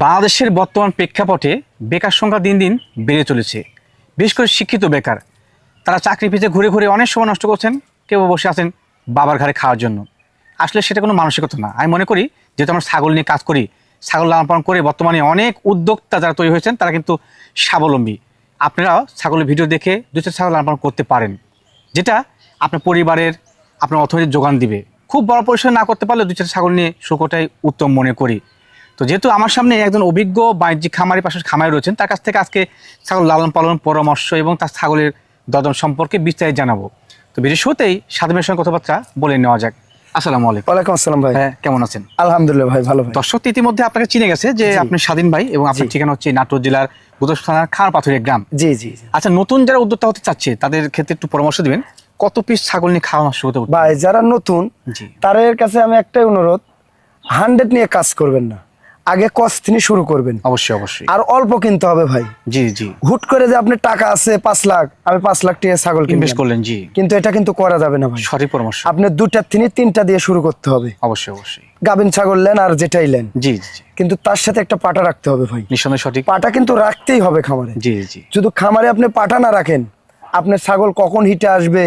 বাংলাদেশের বর্তমান প্রেক্ষাপটে বেকার সংখ্যা দিন দিন বেড়ে চলেছে। বিশেষ করে শিক্ষিত বেকার। তারা চাকরি পিছিয়ে ঘুরে ঘুরে অনেক সময় নষ্ট করছেন, কেউ বসে আছেন বাবার ঘরে খাওয়ার জন্য। আসলে সেটা কোনো মানসিকতা না। আমি মনে করি, যেহেতু আমরা ছাগল নিয়ে কাজ করি, ছাগল লালন পালন করে বর্তমানে অনেক উদ্যোক্তা যারা তৈরি হয়েছেন, তারা কিন্তু স্বাবলম্বী। আপনারাও ছাগলের ভিডিও দেখে দু চার ছাগল লালন পালন করতে পারেন, যেটা আপনার পরিবারের, আপনার অর্থনৈতিক যোগান দিবে। খুব বড় পরিসরে না করতে পারলে দু চার ছাগল নিয়ে শুকোটাই উত্তম মনে করি। তো যেহেতু আমার সামনে একজন অভিজ্ঞ বাণিজ্যিক খামারি পাশে খামারি রয়েছেন তার কাছ থেকে আজকে ছাগল লালন পালন পরামর্শ এবং তার ছাগলের দদন সম্পর্কে বিস্তারিত জানাব। তো ভিডিও শুরুতেই সাধারণের সঙ্গে কথাবার্তা বলে নেওয়া যাক। আসসালামু আলাইকুম। ওয়ালাইকুম আসসালাম ভাই। হ্যাঁ কেমন আছেন? আলহামদুলিল্লাহ ভাই ভালো ভাই। দর্শক ইতিমধ্যে আপনাকে চিনে গেছে যে আপনি স্বাধীন ভাই এবং আপনার। ঠিকানা হচ্ছে নাটোর জেলার বুধস থানার খান পাথরের গ্রাম। জি জি। আচ্ছা নতুন যারা উদ্যোক্তা হতে চাচ্ছে তাদের ক্ষেত্রে একটু পরামর্শ দিবেন কত পিস ছাগল নিয়ে খাওয়া শুরু হতে ভাই যারা নতুন জি। তাদের কাছে আমি একটাই অনুরোধ হান্ড্রেড নিয়ে কাজ করবেন না। আগে কস তিনি শুরু করবেন। অবশ্যই অবশ্যই। আর অল্প কিনতে হবে ভাই। জি জি। হুট করে যে আপনি টাকা আছে পাঁচ লাখ আমি পাঁচ লাখ টাকা ছাগল ইনভেস্ট করলেন জি। কিন্তু এটা কিন্তু করা যাবে না ভাই। সঠিক পরামর্শ। আপনি দুটা তিনি তিনটা দিয়ে শুরু করতে হবে। অবশ্যই অবশ্যই। গাভিন ছাগল নেন আর যেটাই নেন। জি জি কিন্তু তার সাথে একটা পাটা রাখতে হবে ভাই। নিঃসন্দেহে সঠিক। পাটা কিন্তু রাখতেই হবে খামারে। জি জি। শুধু খামারে আপনি পাটা না রাখেন আপনার ছাগল কখন হিটে আসবে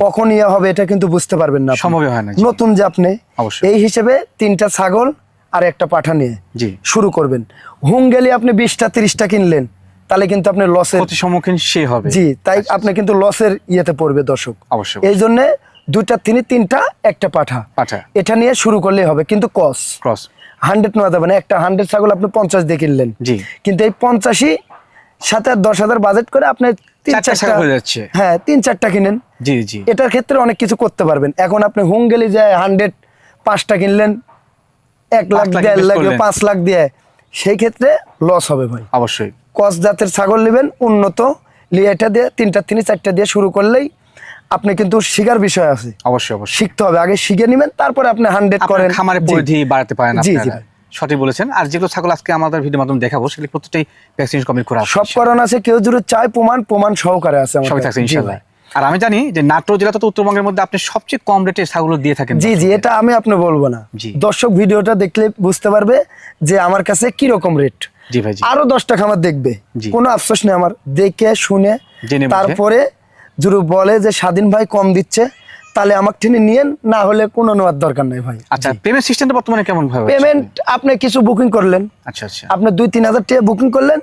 কখন ইয়ে হবে এটা কিন্তু বুঝতে পারবেন না সম্ভব হয় না, নতুন যে আপনি অবশ্যই। এই হিসেবে তিনটা ছাগল আর একটা পাঠা নিয়ে জি। শুরু করবেন। হুম গেলে আপনি বিশটা তিরিশটা কিনলেন তাহলে কিন্তু আপনি লসের সম্মুখীন সে হবে। জি তাই আপনি কিন্তু লসের ইয়েতে পড়বে দর্শক। অবশ্যই। এই জন্য দুইটা তিনি তিনটা একটা পাঠা। পাঠা। এটা নিয়ে শুরু করলেই হবে কিন্তু কস ক্রস হান্ড্রেড নেওয়া যাবে না একটা হান্ড্রেড ছাগল আপনি পঞ্চাশ দিয়ে কিনলেন। জি। কিন্তু এই পঞ্চাশই সাথে আর দশ হাজার বাজেট করে আপনি তিন চারটা চারটা হয়ে যাচ্ছে। হ্যাঁ তিন চারটা কিনেন। জি জি। এটার ক্ষেত্রে অনেক কিছু করতে পারবেন। এখন আপনি হুম গেলে যায় হান্ড্রেড পাঁচটা কিনলেন এক লাখ দেড় লাখ পাঁচ লাখ দিয়ে। সেই ক্ষেত্রে লস হবে ভাই। অবশ্যই। কস জাতের ছাগল নেবেন উন্নত। লিয়ে এটা দিয়ে তিনটা তিনি চারটা দিয়ে শুরু করলেই আপনি কিন্তু শিকার বিষয় আছে। অবশ্যই অবশ্যই। শিখতে হবে। আগে শিখে নেবেন তারপরে আপনি হান্ড্রেড করেন। খামারের জি। পরিধি বাড়াতে পারেন জি, জি। সঠিক বলেছেন। আর যেগুলো ছাগল আজকে আমাদের ভিডিও মাধ্যমে দেখাবো সেগুলো প্রত্যেকটাই ভ্যাকসিন কমপ্লিট করা সব করান আছে কেউ যদি চায় প্রমাণ প্রমাণ সহকারে আছে সবই কাছে। থাকছে ভাই। আর আমি জানি যে নাটোর জেলা তো উত্তরবঙ্গের মধ্যে আপনি সবচেয়ে কম রেটে ছাগল দিয়ে থাকেন জি জি এটা আমি আপনি বলব না। দর্শক ভিডিওটা দেখলে বুঝতে পারবে যে আমার কাছে কি রকম রেট জি ভাই আরও দশটা খামার দেখবে। কোনো আফসোস নেই আমার। দেখে শুনে তারপরে জুরু বলে যে স্বাধীন ভাই কম দিচ্ছে তাহলে আমাকে ঠেনে নিয়েন না হলে কোনো নেওয়ার দরকার নাই ভাই। আচ্ছা পেমেন্ট সিস্টেমটা বর্তমানে কেমন ভাবে পেমেন্ট আপনি কিছু বুকিং করলেন। আচ্ছা আচ্ছা। আপনি দুই তিন হাজার টাকা বুকিং করলেন।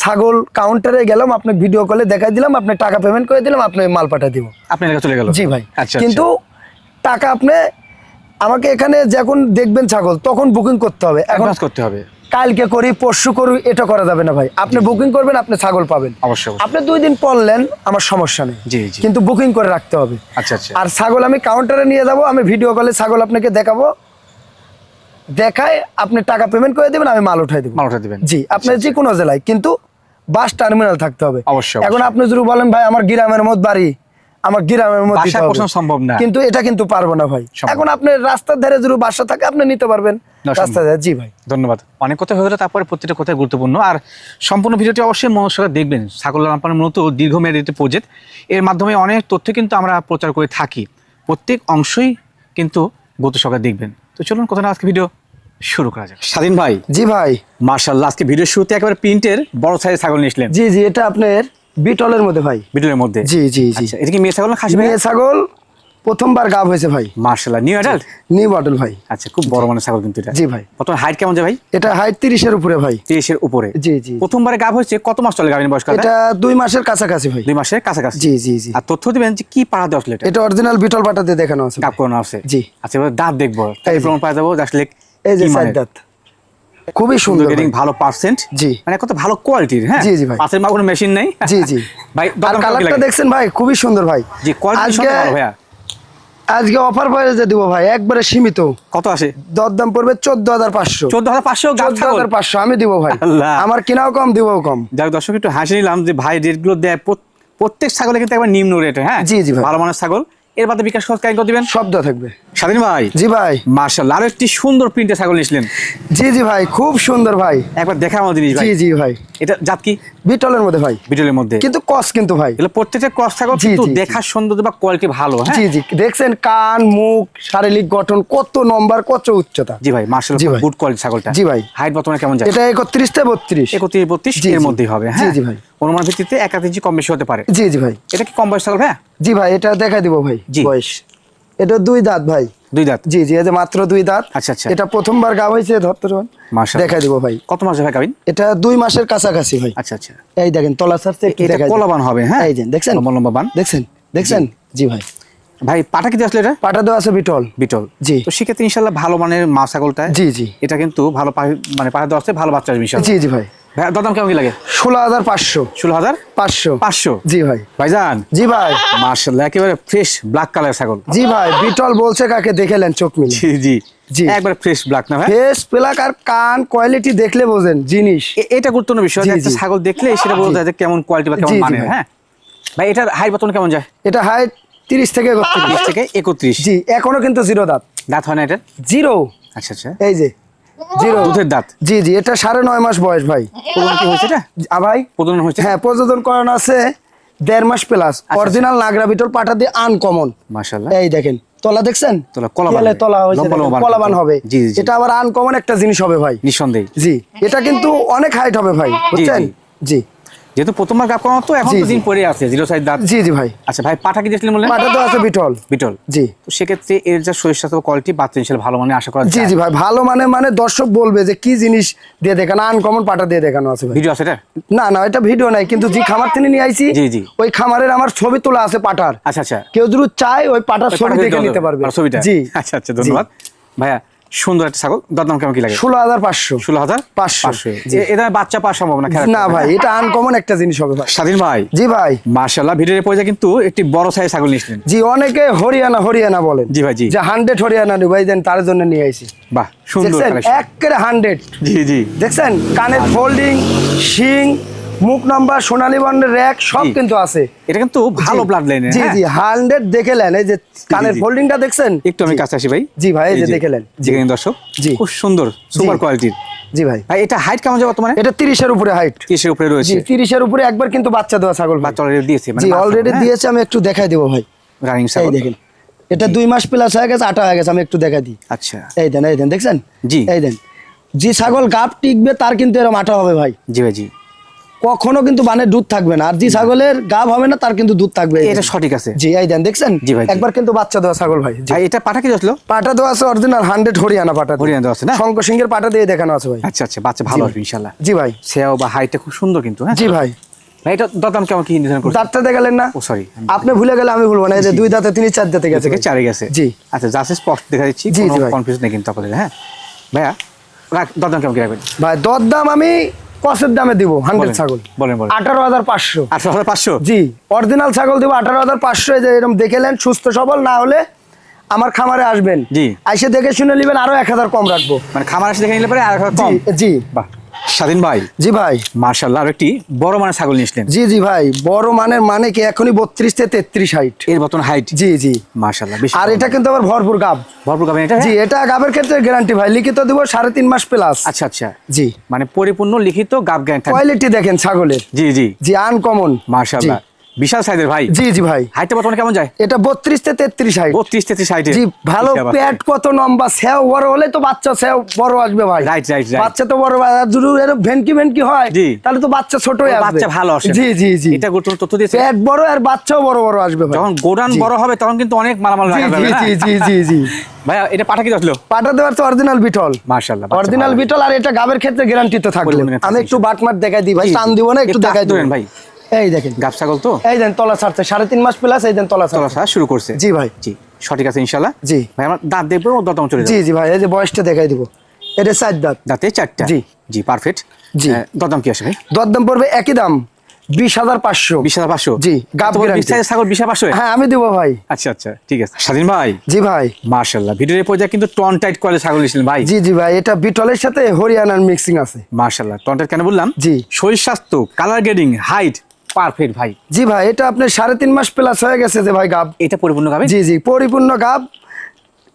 ছাগল কাউন্টারে গেলাম আপনি ভিডিও কলে দেখাই দিলাম আপনি টাকা পেমেন্ট করে দিলাম আপনি মাল পাঠিয়ে দিব। আপনার চলে গেল। জি ভাই। আচ্ছা কিন্তু টাকা আপনি আমাকে এখানে যখন দেখবেন ছাগল তখন বুকিং করতে হবে। এখন অ্যাডভান্স করতে হবে। কালকে করি পরশু করি এটা করা যাবে না ভাই। আপনি বুকিং করবেন আপনি ছাগল পাবেন। অবশ্যই। আপনি দুই দিন পড়লেন আমার সমস্যা নেই। জি জি। কিন্তু বুকিং করে রাখতে হবে। আচ্ছা আচ্ছা। আর ছাগল আমি কাউন্টারে নিয়ে যাব আমি ভিডিও কলে ছাগল আপনাকে দেখাবো। দেখায় আপনি টাকা পেমেন্ট করে দেবেন আমি মাল উঠাই দেবো। মাল উঠাই দিবেন। জি আপনার যে কোনো জেলায় কিন্তু বাস টার্মিনাল থাকতে হবে। অবশ্যই, এখন আপনি যদি বলেন ভাই আমার গ্রামের মধ্যে বাড়ি আমার গ্রামের মধ্যে সম্ভব না। কিন্তু এটা কিন্তু পারব না ভাই। এখন আপনি রাস্তার ধারে যদি বাসা থাকে আপনি নিতে পারবেন। জি ভাই। ধন্যবাদ। অনেক কথা হয়ে গেলে তারপরে প্রত্যেকটা কথাই গুরুত্বপূর্ণ। আর সম্পূর্ণ ভিডিওটি অবশ্যই মনোসরা দেখবেন। ছাগল লালন মূলত দীর্ঘমেয়াদী একটি প্রজেক্ট এর মাধ্যমে অনেক তথ্য কিন্তু আমরা প্রচার করে থাকি। প্রত্যেক অংশই কিন্তু গুরুত্ব সহকারে দেখবেন। তো চলুন কথা না আজকে ভিডিও শুরু করা যাক। স্বাধীন ভাই। জি ভাই। মার্শাল্লাহ আজকে ভিডিও শুরুতে একেবারে প্রিন্টের বড় সাইজ ছাগল নিয়েছিলেন জি জি এটা আপনার বিটলের মধ্যে ভাই। ভিডিওর মধ্যে? জি জি জি। আচ্ছা এটা কি মেয়ে ছাগল না খাসি মেয়ে ছাগল প্রথমবার গাব হয়েছে ভাই। মার্শাল্লাহ নিউ অ্যাডাল্ট নিউ মডেল ভাই। আচ্ছা খুব বড় মানের ছাগল কিন্তু এটা। জি ভাই। কত হাইট কেমন যায় ভাই? এটা হাইট তিরিশের উপরে ভাই। তিরিশের উপরে। জি জি। প্রথমবারে গাব হয়েছে কত মাস চলে গাভিন বয়সকালে এটা দুই মাসের কাছাকাছি ভাই। দুই মাসের কাছাকাছি। জি জি জি। আর তথ্য দিবেন যে কি পাড়া দেওয়া আসলে এটা? এটা অরিজিনাল বিটল পাটাতে দেখানো আছে গাপ করানো আছে। জি। আচ্ছা এবার দাঁত দেখব। তাই এই প্রমাণ পাওয়া যাব আসলে এই যে সাইড দাঁত। খুবই সুন্দর গেটিং ভালো পার্সেন্ট জি। মানে কত ভালো কোয়ালিটির হ্যাঁ? জি, জি ভাই। পাশের মা কোনো মেশিন নেই। জি জি। ভাই আর কালারটা দেখছেন ভাই খুবই সুন্দর ভাই। জি কোয়ালিটি আজকে ভালো ভাইয়া। আজকে অফার প্রাইসে দিব ভাই একবারে সীমিত। কত আসে? দরদাম পড়বে চোদ্দ হাজার পাঁচশো। চোদ্দ হাজার পাঁচশো গাছ চোদ্দ হাজার পাঁচশো আমি দিব ভাই। আমার কিনাও কম দিবও কম। যাক দর্শক একটু হাসি নিলাম যে ভাই রেটগুলো দেয় প্রত- প্রত্যেক ছাগলে কিন্তু একবার নিম্ন রেট হ্যাঁ? জি, জি ভাই। ভালো মানের ছাগল। এর বাদে বিকাশ খরচ কেন দিবেন। শব্দ থাকবে। স্বাধীন ভাই? জি ভাই। মার্শাল আরও একটি সুন্দর প্রিন্টের ছাগল নিয়েছিলেন। জি জি ভাই খুব সুন্দর ভাই। একবার দেখা আমার জিনিস ভাই। জি জি ভাই। এটা জাত কি? বিটলের মধ্যে ভাই। বিটলের মধ্যে? কিন্তু কস কিন্তু ভাই। এগুলো প্রত্যেকটা ক্রস ছাগল কিন্তু জি, জি। দেখার সৌন্দর্য বা কোয়ালিটি ভালো হ্যাঁ? জি জি। দেখছেন কান মুখ শারীরিক গঠন কত নম্বর কত উচ্চতা। জি ভাই মার্শাল জি ভাই। গুড কোয়ালিটি ছাগলটা। জি ভাই। হাইট বর্তমানে কেমন যায় এটা একত্রিশ থেকে বত্রিশ। একত্রিশ বত্রিশ জি, এর মধ্যেই হবে হ্যাঁ? জি ভাই। অনুমান ভিত্তিতে এক আধ ইঞ্চি কম বেশি হতে পারে। জি জি ভাই। এটা কি কম বয়স ছাগল হ্যাঁ? জি ভাই এটা দেখা দিব ভাই জি। বয়স। এটা দুই দাঁত ভাই। দুই দাঁত? জি জি এই যে মাত্র দুই দাঁত। আচ্ছা, আচ্ছা। এটা প্রথমবার গা হয়েছে ধরতে মাশাআল্লাহ। দেখা দিব ভাই। কত মাস ভাই কাবিন এটা দুই মাসের কাছাকাছি ভাই আচ্ছা আচ্ছা। এই দেখেন তলা একটু এটা কলাবান হবে হ্যাঁ? এই যে দেখছেন? লম্বা লম্বা বান। দেখছেন? দেখছেন? জি ভাই। ভাই পাটা কি আসলে এটা? পাটা দেওয়া আছে বিটল। বিটল। জি। তো সেক্ষেত্রে ইনশাল্লাহ ভালো মানের মা ছাগলটা জি জি। এটা কিন্তু ভালো মানে পাঠা দেওয়া আছে ভালো বাচ্চা জি জি ভাই। ভাই দরদাম কেমন কি লাগে? ষোলো হাজার পাঁচশো। ষোলো হাজার পাঁচশো। পাঁচশো? জি ভাই। ভাইজান? জি ভাই। মার্শাল্লাহ একেবারে ফ্রেশ ব্ল্যাক কালার ছাগল। জি ভাই বিটল বলছে কাকে দেখেলেন চোখ মিলে। জি জি। জি। একবারে ফ্রেশ ব্ল্যাক না ভাই? আর কান কোয়ালিটি দেখলে বোঝেন জিনিস। এটা গুরুত্বপূর্ণ বিষয় একটা ছাগল দেখলে সেটা বোঝা যায় যে কেমন কোয়ালিটি বা কেমন ভাই। হ্যাঁ? ভাই এটার হাই বর্তমানে কেমন যায়? এটা হাইট তিরিশ থেকে একত্রিশ। থেকে একত্রিশ। জি এখনও কিন্তু জিরো দাঁত। দাঁত হয় না এটা জিরো আচ্ছা আচ্ছা। এই যে জিরো। দুধের দাঁত। জি জি এটা সাড়ে নয় মাস বয়স ভাই। প্রজনন কি হয়েছে এটা? আ ভাই? প্রজনন হয়েছে? হ্যাঁ প্রযোজন করানো আছে দেড় মাস প্লাস। অরিজিনাল নাগরা বিটল পাটা দিয়ে আনকমন এই দেখেন তলা দেখছেন? তলা, কলাবান। তলা কলাবান হবে। এটা আবার আনকমন একটা জিনিস হবে ভাই। নিঃসন্দেহে। জি এটা কিন্তু অনেক হাইট হবে ভাই বুঝছেন? জি। যেহেতু প্রথমবার গাপ করানো তো এখন তো দিন পরে আছে জিরো সাইড দাঁত। জি জি ভাই। আচ্ছা ভাই পাঠা কি দিয়েছিলেন বললেন? পাটা তো আছে বিটল। বিটল। জি। তো সেক্ষেত্রে এর যা শরীর স্বাস্থ্য কোয়ালিটি বাচ্চা ইনশাল্লাহ ভালো মানে আশা করা জি জি ভাই ভালো মানে মানে দর্শক বলবে যে কি জিনিস দিয়ে দেখানো আনকমন পাটা দিয়ে দেখানো আছে ভিডিও আছে এটা? না না এটা ভিডিও নাই কিন্তু যে খামার থেকে নিয়ে আইছি জি, জি। ওই খামারের আমার ছবি তোলা আছে পাটার। আচ্ছা আচ্ছা। কেউ যদি চায় ওই পাটার ওই ছবি দেখে নিতে পারবে। ছবিটা? জি। আচ্ছা আচ্ছা ধন্যবাদ। ভাইয়া সুন্দর একটা ছাগল। দরদাম কেমন কি লাগে? ষোলো হাজার পাঁচশো। ষোলো হাজার? পাঁচশো। এটা বাচ্চা পাওয়ার সম্ভাবনা খেলা না ভাই এটা আনকমন একটা জিনিস হবে ভাই। স্বাধীন ভাই। জি ভাই। মার্শাল্লাহ ভিডিওর পর্যায়ে কিন্তু একটি বড় সাইজ ছাগল নিয়েছিলেন জি অনেকে হরিয়ানা হরিয়ানা বলেন। জি ভাই, জি। যে হান্ড্রেড হরিয়ানা ভাই দেন তার জন্য নিয়ে আইছি। বাহ সুন্দর একেবারে হান্ড্রেড জি জি। দেখছেন? কানের ফোল্ডিং শিং মুখ নাম্বার সোনালী বন্ডের র্যাক সব কিন্তু আছে। এটা কিন্তু ভালো ব্লাড লাইনের জি জি হান্ড্রেড দেখে নেন এই যে কানের। ফোল্ডিংটা দেখছেন? একটু আমি কাছে আসি ভাই। জি ভাই, এই যে দেখে নেন। জি। দর্শক জি। খুব সুন্দর সুপার কোয়ালিটির জি ভাই। ভাই এটা হাইট কেমন যাবে তোমার এটা তিরিশের উপরে হাইট তিরিশের উপরে জি রয়েছে তিরিশের উপরে একবার কিন্তু বাচ্চা দেওয়া ছাগল। বাচ্চা অলরেডি দিয়েছে জি অলরেডি দিয়েছে আমি একটু দেখাই দেবো ভাই। রানিং এই ছাগল। দেখেন। এটা দুই মাস প্লাস হয়ে গেছে আটা হয়ে গেছে আমি একটু দেখা দিই। আচ্ছা। এই দেন এই দেন দেখছেন? জি। এই দেন। যে ছাগল গাপ টিকবে তার কিন্তু এরকম আটা হবে ভাই। জি ভাই জি। কখনো কিন্তু মানে দুধ থাকবে না। আর যে ছাগলের গাব হবে না তার কিন্তু দুধ থাকবে। এটা সঠিক আছে। জি এই দেন দেখছেন? জি ভাই, একবার কিন্তু বাচ্চা দেওয়া ছাগল ভাই। ভাই এটা পাঠা কি আসলো? পাটা দেওয়া আছে অরিজিনাল হান্ড্রেড হরিয়ানা পাটা। হরিয়ানা দেওয়া আছে না? শঙ্কর সিংহের পাটা দিয়ে দেখানো আছে ভাই। আচ্ছা আচ্ছা বাচ্চা ভালো জি। আসবে ইনশাল্লাহ জি ভাই। সেও বা হাইটটা খুব সুন্দর কিন্তু হ্যাঁ? জি ভাই। ভাই এটা দরদাম কেমন কি নির্ধারণ করছে দাঁতটা দেখালেন না? ও সরি আপনি ভুলে গেলে আমি ভুলবো না। এই যে দুই দাঁতে তিনি চার দাঁতে গেছে চারে গেছে। জি। আচ্ছা যা স্পষ্ট দেখা দিচ্ছি কোনো ভাই। নেই কিন্তু আপনাদের হ্যাঁ? ভাইয়া রাখ দরদাম কেমন কি রাখবেন? ভাই দর দাম আমি কসের দামে দিব হান্ড্রেড ছাগল। আঠারো হাজার পাঁচশো। আঠারো হাজার পাঁচশো? জি অরিজিনাল ছাগল দিব আঠারো হাজার পাঁচশো এরকম এরকম দেখেলেন সুস্থ সবল না হলে আমার খামারে আসবেন। জি। আইসে দেখে শুনে নেবেন আরও এক হাজার কম রাখব। মানে খামার আসে দেখে নিলে পরে আর জি কম? জি। বাহ। স্বাধীন ভাই? জি ভাই। মার্শাল্লাহ আর একটি বড় মানের ছাগল নিয়েছিলেন জি জি ভাই বড় মানের মানে কি এখনই বত্রিশ থেকে তেত্রিশ হাইট এর মতন হাইট জি জি। মার্শাল্লাহ আর এটা কিন্তু আবার ভরপুর গাব। ভরপুর গাব এটা? জি এটা গাবের ক্ষেত্রে গ্যারান্টি ভাই লিখিত দিব সাড়ে তিন মাস প্লাস আচ্ছা আচ্ছা। জি। মানে পরিপূর্ণ লিখিত গাব কোয়ালিটি দেখেন ছাগলের। জি জি। জি আনকমন মার্শাল্লাহ বিশাল সাইজের ভাই। জি জি ভাই। হাইটটা বর্তমানে কেমন যায়? এটা বত্রিশ থেকে তেত্রিশ হাইট বত্রিশ তেত্রিশ হাইটে জি ভালো পেট কত লম্বা সেও বড় হলে তো বাচ্চা সেও বড় আসবে ভাই। Right, right. বাচ্চা তো বড় ভেনকি ভেনকি হয় জি। তাহলে তো বাচ্চা আসবে বাচ্চা ভালো আসে। জি জি জি। এটা তথ্য দিয়েছে পেট বড় আর বাচ্চাও বড় বড় আসবে ভাই। যখন গোডান বড় হবে তখন কিন্তু অনেক মালামাল রাখা জি জি জি জি জি ভাইয়া এটা পাঠা কি আসলো? পাটা দেওয়ার তো অরিজিনাল বিটল মার্শাল্লাহ অরিজিনাল বিটল আর এটা গাবের ক্ষেত্রে গ্যারান্টি তো থাকবে। আমি। একটু বাটমাট দেখাই দিই ভাই টান দিব না একটু দেখাই দিবেন ভাই। এই দেখেন। গাব ছাগল তো? এই দেন তলা ছাড়ছে। সাড়ে তিন মাস প্লাস এই দেন তলা চলা ছাড়ছে শুরু করছে? জি ভাই। জি সঠিক আছে ইনশাল্লাহ জি। ভাই আমার দাঁত দেখব ও দতম চলে জি জি ভাই এই যে বয়সটা দেখাই দিব। এটা চার দাঁত। দাঁতে চারটা? জি। জি পারফেক্ট জি। দতম কি আসে ভাই? দরদাম পড়বে একই দাম বিশ হাজার পাঁচশো। বিশ হাজার পাঁচশো? জি, গাব ছাগল বিশ হাজার পাঁচশো হ্যাঁ আমি দেবো ভাই। আচ্ছা আচ্ছা ঠিক আছে। স্বাধীন ভাই? জি ভাই। মার্শাল্লাহ ভিডিওর পর্যায়ে কিন্তু টন টাইট কলে ছাগল নিয়েছিলেন ভাই। জি জি ভাই এটা বিটলের সাথে হরিয়ানার মিক্সিং আছে। মার্শাল্লাহ টন টাইট কেন বললাম? জি। শরীর স্বাস্থ্য কালার গ্রেডিং হাইট পারফেক্ট ভাই। জি ভাই এটা আপনার সাড়ে তিন মাস প্লাস হয়ে গেছে যে ভাই গাব। এটা পরিপূর্ণ গাবে জি জি পরিপূর্ণ গাব।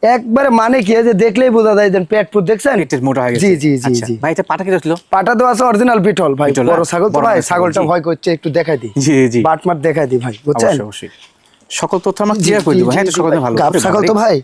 একবারে মানে কি যে দেখলেই বোঝা যায় যে পেট ফুট দেখছেন? পেটের মোটা হয়ে গেছে। জি জি জি আচ্ছা, জি। ভাই এটা পাটা কি ছিল পাটা তো আছে অরিজিনাল বিটল ভাই বড় হ্যাঁ? ছাগল তো ভাই ছাগলটা ভয় করছে একটু দেখাই দিই। জি জি। বাট মাট দেখাই দিই ভাই বুঝছেন? অবশ্যই সকল তথ্য আমরা ক্লিয়ার করে জি, হ্যাঁ সকল। ভালো। গাব ছাগল তো ভাই।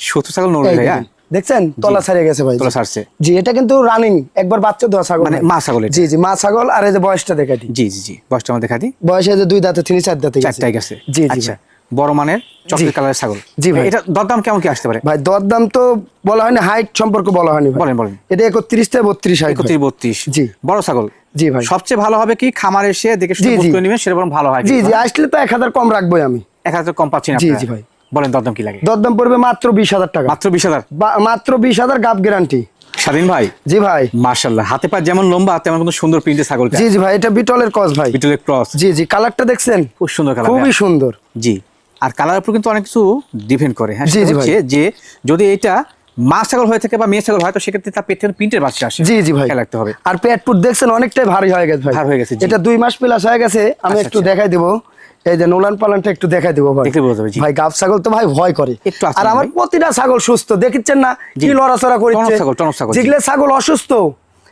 সত্তর ছাগল নড়বে হ্যাঁ? দেখছেন? তলা ছাড়িয়ে গেছে ভাই তলা ছাড়ছে। জি এটা কিন্তু রানিং একবার বাচ্চা দেওয়া ছাগল মানে মা ছাগল জি জি মা ছাগল আর এই যে বয়সটা দেখাই দিই। জি জি জি বয়সটা আমরা দেখা দিই। বয়সে যে দুই দাঁতে তিনি চার দাঁতে গেছে। চারটায় গেছে। জি জি আচ্ছা বড় মানের চকলেট কালারের ছাগল। জি ভাই। এটা দরদাম কেমন কি আসতে পারে? ভাই দরদাম তো বলা হয়নি হাইট সম্পর্কে বলা হয়নি। বলেন বলেন। এটা একত্রিশ থেকে বত্রিশ হাইট একত্রিশ বত্রিশ। জি। বড় ছাগল। জি ভাই। সবচেয়ে ভালো হবে কি খামার এসে দেখে শুনে নেবেন বরং ভালো হয় জি জি আসলে তো এক হাজার কম রাখবোই আমি। এক হাজার কম পাচ্ছি না জি, জি ভাই। বলেন দরদাম কি লাগে? দরদাম পড়বে মাত্র বিশ হাজার টাকা। মাত্র বিশ হাজার? মাত্র বিশ হাজার গাব গ্যারান্টি স্বাধীন ভাই? জি ভাই। মার্শাল্লাহ হাতে পা যেমন লম্বা তেমন কিন্তু সুন্দর ছাগলটা জি জি ভাই এটা বিটলের কস ভাই। বিটলের ক্রস জি জি কালারটা দেখছেন? খুব সুন্দর কালার খুবই সুন্দর। জি। আর কালার উপর কিন্তু অনেক কিছু ডিপেন্ড করে হ্যাঁ? জি, জি ভাই। যে যদি এটা মা ছাগল হয়ে থাকে বা মেয়ে ছাগল হয় তো সেক্ষেত্রে তার পেট থেকে প্রিন্টের বাচ্চা আসে। জি জি ভাই। রাখতে হবে। আর পেট পুট দেখছেন অনেকটাই ভারী হয়ে গেছে ভাই। ভার হয়ে গেছে। এটা দুই মাস প্লাস হয়ে গেছে আমি আচ্ছা, একটু আচ্ছা। দেখাই দিব। এই যে নোলান পালানটা একটু দেখাই দিব ভাই। ভাই গাব ছাগল তো ভাই ভয় করে। আর আমার প্রতিটা ছাগল সুস্থ দেখিচ্ছেন না? কি লড়াচড়া করছে জি। যেগুলো ছাগল অসুস্থ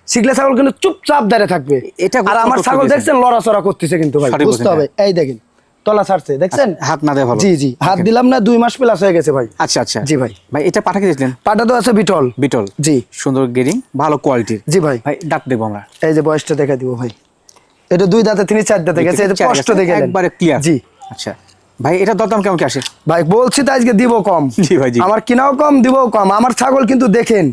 সেগুলো ছাগল কিন্তু চুপচাপ দাঁড়িয়ে থাকবে। এটা আর আমার ছাগল দেখছেন লড়াচড়া করতেছে কিন্তু ভাই। বুঝতে হবে। এই দেখেন তলা ছাড়ছে দেখছেন? হাত না দেয় ভালো। জি জি হাত দিলাম না দুই মাস প্লাস হয়ে গেছে ভাই। আচ্ছা আচ্ছা। জি ভাই। ভাই এটা পাঠাকে দিয়েছিলেন পাটা তো আছে বিটল। বিটল। জি। সুন্দর গেরিং ভালো কোয়ালিটির জি ভাই। ভাই দাঁত দেখব আমরা। এই যে বয়সটা দেখা দিব ভাই। এটা দুই দাঁতে তিনি চার দাঁতে গেছে এটা গেছে, দেখে একবারে ক্লিয়ার জি। আচ্ছা। ভাই এটা দরদাম কেমন কি আসে? ভাই বলছি তো আজকে দিব কম। জি ভাই, জি। আমার কিনাও কম দিব কম। আমার ছাগল কিন্তু দেখেন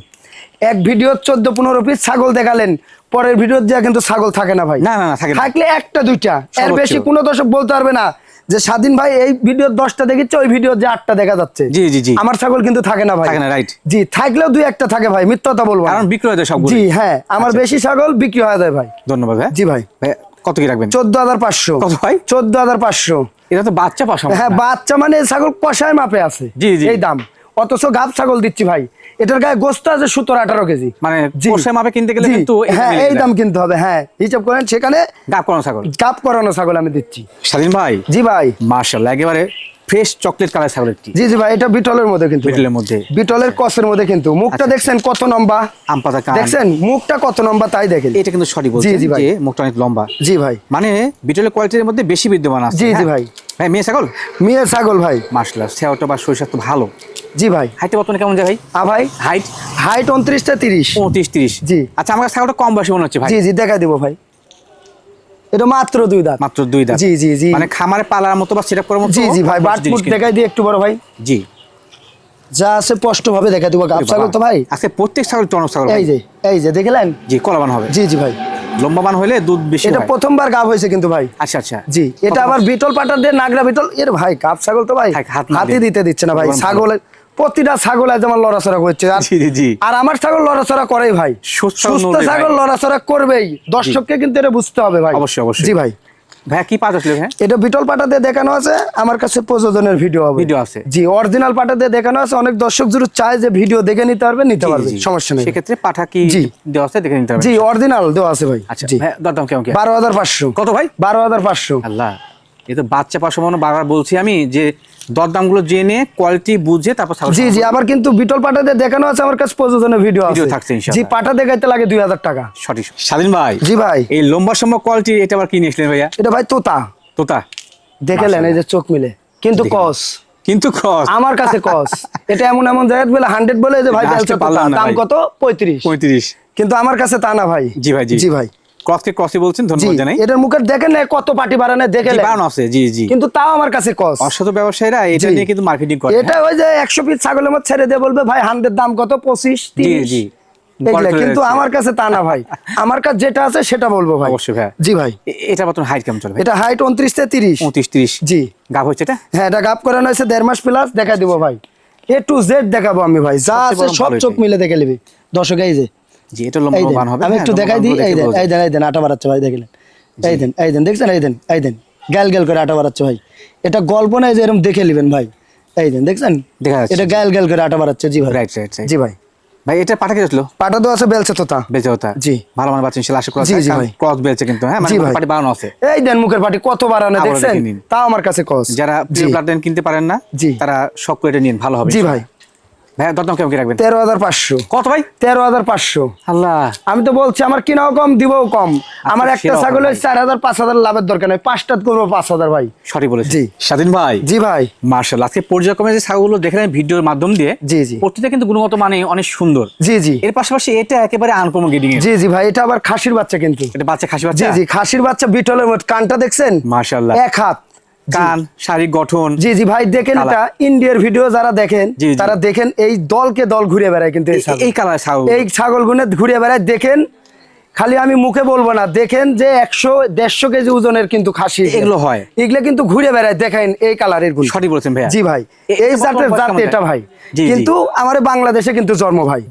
এক ভিডিও চোদ্দ পনেরো পিস ছাগল দেখালেন পরের ভিডিও যা কিন্তু ছাগল থাকে না ভাই। না, না, না, থাকে না। থাকলে একটা দুইটা। এর বেশি কোনো দশক বলতে পারবে না। যে স্বাধীন ভাই এই ভিডিও দশটা দেখিচ্ছে ওই ভিডিও যে আটটা দেখা যাচ্ছে। জি, জি, জি। আমার ছাগল কিন্তু থাকে না ভাই। থাকে না, right। জি থাকলেও দুই একটা থাকে ভাই মিথ্যা কথা বলব কারণ বিক্রি হয়ে যায় সবগুলো জি হ্যাঁ আমার বেশি ছাগল বিক্রি হয়ে যায় ভাই। ধন্যবাদ ভাই জি ভাই। ভাই কত কি রাখবেন? চোদ্দ হাজার পাঁচশো। কত ভাই? চোদ্দ হাজার পাঁচশো। এটা তো বাচ্চা পাশা হ্যাঁ বাচ্চা মানে ছাগল কষায় মাপে আছে। জি, জি। এই দাম। অথচ গাব ছাগল দিচ্ছি ভাই। এটার গায়ে গোস্ত আছে সতেরো আঠারো কেজি। মানে। মাপে কিনতে গেলে কিন্তু হ্যাঁ এই দাম কিনতে হবে হ্যাঁ। হিসাব করেন সেখানে ডাব করানো ছাগল। গাব করানো ছাগল আমি দিচ্ছি। স্বাধীন ভাই? জি ভাই। মার্শাল্লাহ একেবারে ফ্রেশ চকলেট কালার ছাগল একটি জি জি ভাই এটা বিটলের মধ্যে কিন্তু। বিটলের মধ্যে। বিটলের কসের মধ্যে কিন্তু। মুখটা আচ্ছা। দেখছেন কত লম্বা? আম পাতা কান। দেখছেন? মুখটা কত লম্বা তাই দেখেন। এটা কিন্তু বলছেন। যে মুখটা অনেক লম্বা। জি ভাই। মানে বিটলের কোয়ালিটির মধ্যে বেশি বিদ্যমান আছে জি, জি হ্যাঁ? ভাই। ভাই মেয়ে ছাগল? মেয়ের ছাগল ভাই। মার্শাল্লাহ সেওটা বা শরীর স্বাস্থ্য ভালো। জি ভাই। হাইটে বর্তমানে কেমন যায় ভাই? আ ভাই হাইট হাইট উনত্রিশটা তিরিশ। পঁয়ত্রিশ তিরিশ? জি। আচ্ছা আমার ছাগলটা কম বয়সী মনে হচ্ছে ভাই। জি জি দেখা দিব ভাই। এটা মাত্র দুই দাঁত। মাত্র দুই দাঁত। জি, জি, জি। মানে খামারে পালার মতো বা করার মতো জি জি ভাই। দেখাই দিই একটু বড় ভাই। জি। যা আছে স্পষ্ট ভাবে দেখা দিব। গাব ছাগল তো ভাই। আজকে প্রত্যেক ছাগল টনক ছাগল এই যে এই যে দেখলেন? জি কলাবান হবে। জি জি ভাই। লম্বাবান হলে দুধ বেশি এটা প্রথমবার গাব হয়েছে কিন্তু ভাই। আচ্ছা আচ্ছা। জি এটা আবার বিটল পাটার দিয়ে নাগরা বিটল। এর ভাই কাপ ছাগল তো ভাই। হাতি দিতে দিচ্ছে না ভাই। ছাগল ছাগলের প্রতিটা ছাগল আজ আমার লড়াচড়া করছে। আর আমার ছাগল লড়াচড়া করেই ভাই। সুস্থ সুস্থ ছাগল লড়াচড়া করবেই। দর্শককে কিন্তু এটা বুঝতে হবে ভাই। অবশ্যই, অবশ্যই। জি ভাই। ভাইয়া কি পাঁচ আসলে এটা বিটল পাটাতে দেখানো আছে আমার কাছে প্রযোজনের ভিডিও হবে। ভিডিও আছে। জি অরিজিনাল পাটাতে দেখানো আছে অনেক দর্শক চায় যে ভিডিও দেখে নিতে পারবে নিতে পারবে সমস্যা নেই। সেক্ষেত্রে পাঠা কি দেওয়া আছে দেখে নিতে হবে জি অরিজিনাল দেওয়া আছে ভাই। আচ্ছা দরদাম কেমন কি কত ভাই? আল্লাহ এ তো বাচ্চা পাশে মনে বারবার বলছি আমি যে দরদামগুলো জেনে কোয়ালিটি বুঝে তারপর জি জি আবার কিন্তু বিটল পাটাতে দেখানো আছে আমার কাছে প্রযোজনের ভিডিও আছে। থাকছে জি পাটা দেখাইতে লাগে দুই হাজার টাকা। সঠিক স্বাধীন ভাই জি ভাই। এই লম্বা সম্ভব কোয়ালিটি এটা আবার কি নিয়েছিলেন ভাইয়া? এটা ভাই তোতা। তোতা? দেখেলেন এই যে চোখ মিলে। কিন্তু কস কিন্তু খস আমার কাছে কস এটা এমন এমন জায়গায় বলে হান্ড্রেড বলে যে ভাই দাম কত? পঁয়ত্রিশ। পঁয়ত্রিশ। কিন্তু আমার কাছে তা না ভাই। জি ভাই জি। জি ভাই। ক্রসকে ক্রসই বলছেন ধন্যবাদ জানাই। এটার মুখের দেখেন না কত পাটি বাড়ানো জি, বাড়ানো আছে জি জি। কিন্তু তাও আমার কাছে কস অসাধু ব্যবসায়ীরা এটা নিয়ে কিন্তু মার্কেটিং করে। এটা ওই যে একশো পিস ছাগলের মধ্যে ছেড়ে দিয়ে বলবে ভাই হান্ডের দাম কত? পঁচিশ জি জি। এগুলা, বড় করে কিন্তু আমার কাছে তা না ভাই। আমার কাছে যেটা আছে সেটা বলব ভাই। অবশ্যই ভাই জি ভাই। এটা বর্তমানে হাইট কেমন চলবে এটা হাইট উনত্রিশ থেকে তিরিশ। পঁয়ত্রিশ তিরিশ। জি। গাভ হচ্ছে এটা? হ্যাঁ এটা গাপ করানো হয়েছে দেড় মাস প্লাস দেখা দিব ভাই। এ টু জেড দেখাবো আমি ভাই। যা আছে সব চোখ মিলে দেখে নিবি। দর্শক এই যে জি এটা লম্বা বান হবে আমি হ্যাঁ, একটু দেখাই দিই এই দেন এই দেন এই দেন আটা বাড়াচ্ছে ভাই দেখলেন? এই দেন এই দেন দেখছেন? এই দেন এই দেন গ্যাল গ্যাল করে আটা বাড়াচ্ছে ভাই। এটা গল্প যে এরকম দেখে নেবেন ভাই। এই দেন দেখছেন? দেখা যাচ্ছে। এটা গ্যাল গ্যাল করে আটা বাড়াচ্ছে জি ভাই। রাইট রাইট জি ভাই। ভাই এটা কে আসলো? পাটা তো আছে বেলছে তোতা জি। ভালো মানে বাচ্চা আশা করা জি, যায় ভাই। ক্রস বেলছে কিন্তু হ্যাঁ মানে পাটি বানানো আছে। এই দেন মুখের পাটি কত বাড়ানো দেখছেন? তাও আমার কাছে কস যারা কিনতে পারেন না জি। তারা সব করে এটা নিন ভালো হবে জি ভাই। ভাই দরদাম কেমন কি রাখবেন? তেরো হাজার পাঁচশো। কত ভাই? তেরো হাজার পাঁচশো। আল্লাহ। আমি তো বলছি আমার কিনাও কম দিবও কম। আমার একটা ছাগলের চার হাজার পাঁচ হাজার লাভের দরকার নেই। পাঁচটা করব পাঁচ হাজার ভাই। সঠিক বলেছেন। জি। স্বাধীন ভাই। জি ভাই। মার্শাল আজকে পর্যায়ক্রমে যে ছাগলগুলো দেখলেন ভিডিওর মাধ্যম দিয়ে জি জি। প্রতিটা কিন্তু গুণগত মানে অনেক সুন্দর। জি জি। এর পাশাপাশি এটা একেবারে আনকমন গেডিং জি জি ভাই এটা আবার খাসির বাচ্চা কিন্তু। এটা বাচ্চা খাসি জি বাচ্চা? জি খাসির বাচ্চা বিটলের মত। কানটা দেখছেন? মার্শাল্লাহ এক হাত। কান গঠন জি জি ভাই দেখেন এটা ইন্ডিয়ার ভিডিও যারা দেখেন। তারা দেখেন এই দলকে দল ঘুরে বেড়ায় কিন্তু এই কালার ছাগল। এই ছাগল গুনে ঘুরে বেড়ায় দেখেন খালি আমি মুখে বলব না দেখেন যে একশো দেড়শো কেজি ওজনের কিন্তু খাসি। এগুলো হয়। এগুলো কিন্তু ঘুরে বেড়ায় দেখেন এই কালারেরগুলো। সঠিক বলেছেন ভাইয়া। জি ভাই এই জাতের জাত এটা ভাই। কিন্তু আমার বাংলাদেশে কিন্তু জন্ম ভাই।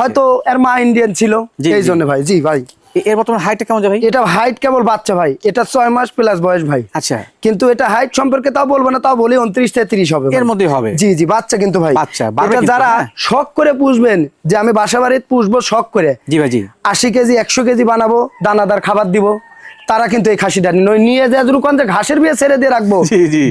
হয়তো এর মা ইন্ডিয়ান ছিল এই জন্য ভাই। জি ভাই। এর বর্তমান হাইটটা কেমন ভাই? এটা হাইট কেবল বাচ্চা ভাই। এটা ছয় মাস প্লাস বয়স ভাই। আচ্ছা। কিন্তু এটা হাইট সম্পর্কে তাও বলব না তাও বলি উনত্রিশ হবে এর মধ্যেই হবে। জি জি বাচ্চা কিন্তু ভাই। এটা যারা হ্যাঁ। শখ করে পুষবেন যে আমি বাসা বাড়িতে পুষবো শখ করে জি ভাই জি। আশি কেজি একশো কেজি বানাবো দানাদার খাবার দিব তারা কিন্তু এই খাসিটা নিয়ে কোন ঘাসের বিয়ে ছেড়ে দিয়ে রাখব।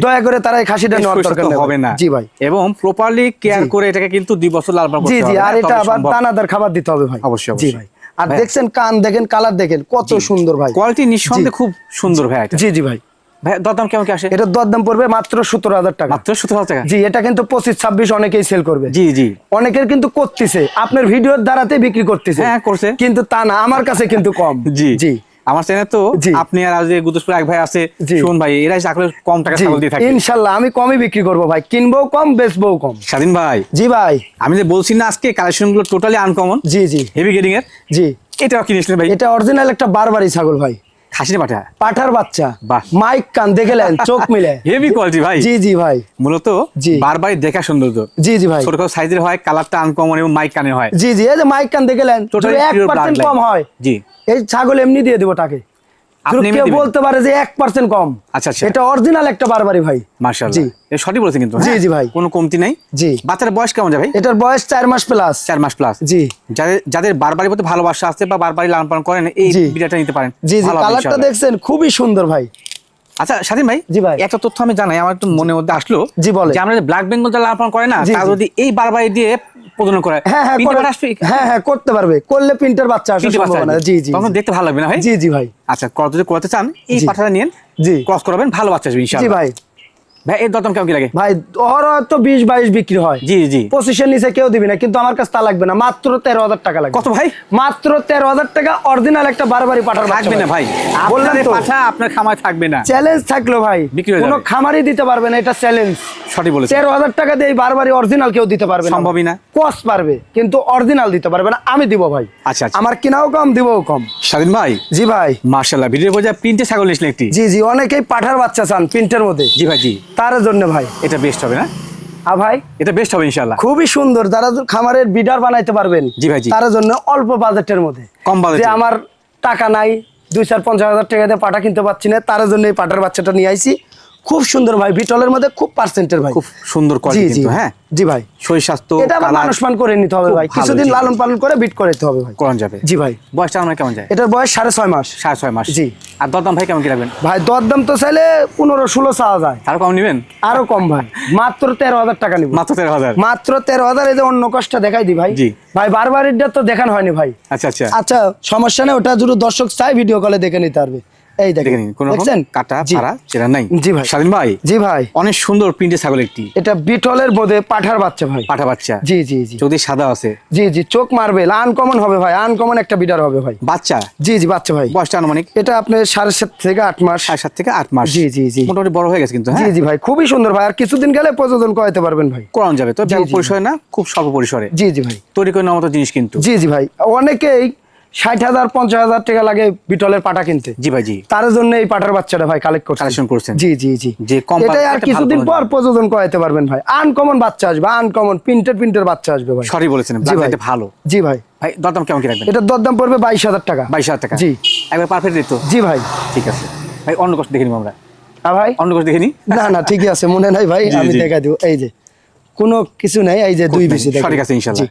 দয়া করে তারা এই খাসিটা নেওয়ার দরকার হবে না। জি ভাই। এবং প্রপারলি কেয়ার করে এটাকে কিন্তু দুই বছর জি জি আর হ্যাঁ, এটা আবার দানাদার খাবার দিতে হবে ভাই। অবশ্যই, জি ভাই। আর দেখছেন কান দেখেন কালার দেখেন কত সুন্দর ভাই। কোয়ালিটি নিঃসন্দেহে খুব সুন্দর ভাই জি জি ভাই। ভাই দরদাম কেমন কি আসে? দরদাম পড়বে মাত্র সতেরো হাজার টাকা। মাত্র হাজার টাকা? জি এটা কিন্তু পঁচিশ ছাব্বিশ অনেকেই সেল করবে। জি জি। অনেকের কিন্তু করতেছে। আপনার ভিডিওর দ্বারাতে বিক্রি করতেছে। হ্যাঁ, করছে। কিন্তু তা না আমার কাছে কিন্তু কম। জি। জি। আমার চ্যানেল তো আপনি আর যে গুদসপুর এক ভাই আছে। শোন ভাই এরা কম টাকা ছাগল দিয়ে থাকে। আমি কমই বিক্রি করব ভাই। কিনবো কম বেচবো কম। স্বাধীন ভাই। জি ভাই। আমি যে বলছি না আজকে কালেকশনগুলো টোটালি আনকমন জি জি। হেভি গেডিং এর। জি। কিনেছিলেন ভাই। এটা অরিজিনাল একটা বারবারি ছাগল ভাই। খাসি পাঠা। পাঠার বাচ্চা। মাইক কান দেখেলেন চোখ মিলে। হেভি কোয়ালিটি ভাই। জি জি ভাই। মূলত দেখা সৌন্দর্য জি জি ভাই। ছোট সাইজের হয় কালারটা আনকমন এবং মাইক কানে হয়। জি জি এই যে মাইক কান দেখেলেন টোটালি কম হয়। জি। এই ছাগল এমনি দিয়ে দেবো তাকে। কেউ বলতে পারে যে এক পার্সেন্ট কম। আচ্ছা, আচ্ছা। এটা অরিজিনাল একটা বারবারি ভাই। জি। সঠিক বলেছেন কিন্তু জি, হ্যাঁ? জি ভাই। কোনো কমতি নাই? জি। বাচ্চার বয়স কেমন যায় ভাই? এটার বয়স চার মাস প্লাস চার মাস প্লাস জি। যাদের যাদের প্রতি ভালোবাসা আছে বা বারবারই লালন পালন করেন এই বিড়াটা নিতে পারেন। জি জি কালারটা দেখছেন খুবই সুন্দর ভাই। আচ্ছা স্বাধীন ভাই জি ভাই। একটা তথ্য আমি জানাই আমার একটু মনের মধ্যে আসলো জি, বলেন। যে আমরা ব্ল্যাক বেঙ্গল যারা লালন পালন করে না তা যদি এই বারবারই দিয়ে প্রজনন করে হ্যাঁ হ্যাঁ তিনটে করে- বাচ্চা আসবে হ্যাঁ হ্যাঁ করতে পারবে। করলে প্রিন্টার বাচ্চা আসার সম্ভাবনা জি জি তখন দেখতে ভালো লাগবে না ভাই? জি জি ভাই। আচ্ছা কত যদি করতে চান এই পাঠাটা নিন জি। ক্রস করাবেন ভালো বাচ্চা আসবে জি ভাই। ভাই এর দরদাম কেমন কি লাগে? ভাই ওর তো বিশ বাইশ বিক্রি হয়। জি জি। পঁচিশের নিচে কেউ দিবি না কিন্তু আমার কাছে তা লাগবে না। মাত্র তেরো হাজার টাকা লাগবে। কত ভাই? মাত্র তেরো হাজার টাকা অরিজিনাল একটা বারবারই পাঠার থাকবে না ভাই। বললাম আপনার পাঠা আপনার খামায় থাকবে না। চ্যালেঞ্জ থাকল ভাই। কোনো খামারই দিতে পারবে না এটা চ্যালেঞ্জ সঠিক বলেছেন তেরো হাজার টাকা দিয়ে বারবারই অরিজিনাল কেউ দিতে পারবে সম্ভবই না। কস পারবে কিন্তু অরিজিনাল দিতে পারবে না। আমি দিব ভাই। আচ্ছা আচ্ছা। আমার কিনাও কম দিবও কম। স্বাধীন ভাই? জি ভাই। মার্শাল্লাহ ভিডিও বোঝা প্রিন্টে ছাগল নিয়েছিলেন একটি। জি জি অনেকেই পাঠার বাচ্চা চান প্রিন্টের মধ্যে। জি ভাই জি। তার জন্য ভাই। এটা বেস্ট হবে না? আ ভাই। এটা বেস্ট হবে ইনশাআল্লাহ। খুবই সুন্দর যারা খামারের বিডার বানাইতে পারবেন জি ভাই, জি। তার জন্য অল্প বাজেটের মধ্যে। কম বাজেটে। আমার টাকা নাই দুই চার পঞ্চাশ হাজার টাকা দিয়ে পাটা কিনতে পারছি না তার জন্য এই পাটার বাচ্চাটা নিয়ে আইছি। খুব সুন্দর ভাই বিটলের মধ্যে খুব পার্সেন্টের ভাই। খুব সুন্দর কোয়ালিটি কিন্তু হ্যাঁ? জি ভাই। শরীর স্বাস্থ্য এটা মানুষ মান করে নিতে হবে ভাই। কিছুদিন লালন পালন করে বিট করে হবে ভাই। করান যাবে। জি ভাই। বয়সটা আমার কেমন যায়? এটার বয়স সাড়ে ছয় মাস। সাড়ে ছয় মাস। জি। আর দরদাম ভাই কেমন কি রাখবেন? ভাই দরদাম তো চাইলে পনেরো ষোলো চাওয়া যায়। আরও কম নেবেন? আরও কম ভাই। মাত্র তেরো হাজার টাকা নিব। মাত্র তেরো হাজার? মাত্র তেরো হাজার এই যে অন্য কষ্টটা দেখাই দি ভাই। জি। ভাই বারবার এটা তো দেখানো হয়নি ভাই। আচ্ছা আচ্ছা। আচ্ছা সমস্যা নেই ওটা যদি দর্শক চাই ভিডিও কলে দেখে নিতে পারবে। এই দেখেন কোনো রকম কাটা। ফাড়া সেটা নাই। জি ভাই। স্বাধীন ভাই জি ভাই। অনেক সুন্দর প্রিন্টে ছাগল একটি। এটা বিটলের মধ্যে পাঠার বাচ্চা ভাই। পাঠা বাচ্চা। জি জি জি। যদি সাদা আছে। জি জি চোখ মারবে আনকমন হবে ভাই আনকমন একটা বিডার হবে ভাই। বাচ্চা? জি জি বাচ্চা ভাই। বয়সটা আনুমানিক? এটা আপনার সাড়ে সাত থেকে আট মাস। সাড়ে সাত থেকে আট মাস। জি, জি, জি। মোটামুটি বড় হয়ে গেছে কিন্তু জি হ্যাঁ? জি ভাই খুবই সুন্দর ভাই আর কিছুদিন গেলে প্রযোজন করাতে পারবেন ভাই। করানো যাবে তো। পরিসরে না খুব স্বল্প পরিসরে। জি জি ভাই। তৈরি করে নেওয়ার মতো জিনিস কিন্তু। জি জি ভাই অনেকেই ষাট হাজার পঞ্চাশ হাজার টাকা লাগে বিটলের পাটা কিনতে। জি ভাই জি। তার জন্য এই পাটার বাচ্চাটা ভাই কালেক্ট Collection করছেন। জি জি জি। যে কম এটাই আর কিছুদিন পর প্রযোজন করাতে পারবেন ভাই। আনকমন বাচ্চা আসবে আনকমন প্রিন্টের প্রিন্টের বাচ্চা আসবে ভাই। সরি বলেছেন জি ভাই। ব্লাড ভালো। জি ভাই। ভাই দরদাম কেমন কি রাখবেন? এটার দরদাম পড়বে বাইশ হাজার টাকা। বাইশ হাজার টাকা? জি। একবার পারফেক্ট দিত জি ভাই। ঠিক আছে। ভাই অন্য কষ্ট দেখে নিব আমরা। আর ভাই? অন্য কষ্ট দেখে নি? না না ঠিকই আছে মনে নাই ভাই আমি। দেখা দিব। এই যে কোনো কিছু নাই এই যে দুই বেশি সঠিক আছে ইনশাল্লাহ।